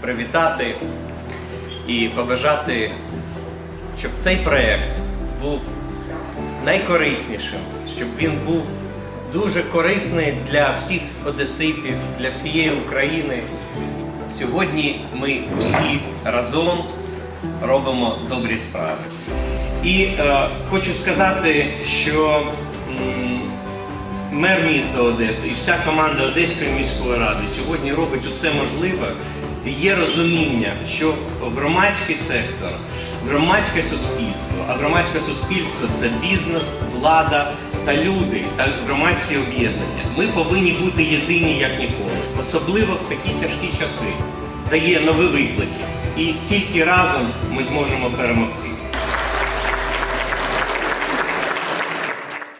привітати і побажати, щоб цей проєкт був найкориснішим, щоб він був дуже корисний для всіх одеситів, для всієї України. Сьогодні ми всі разом робимо добрі справи. І е, хочу сказати, що мер міста Одеси і вся команда Одеської міської ради сьогодні робить усе можливе. Є розуміння, що громадський сектор, громадське суспільство, а громадське суспільство це бізнес, влада та люди та громадські об'єднання. Ми повинні бути єдині як ніколи, особливо в такі тяжкі часи, дає нові виклики. І тільки разом ми зможемо перемогти.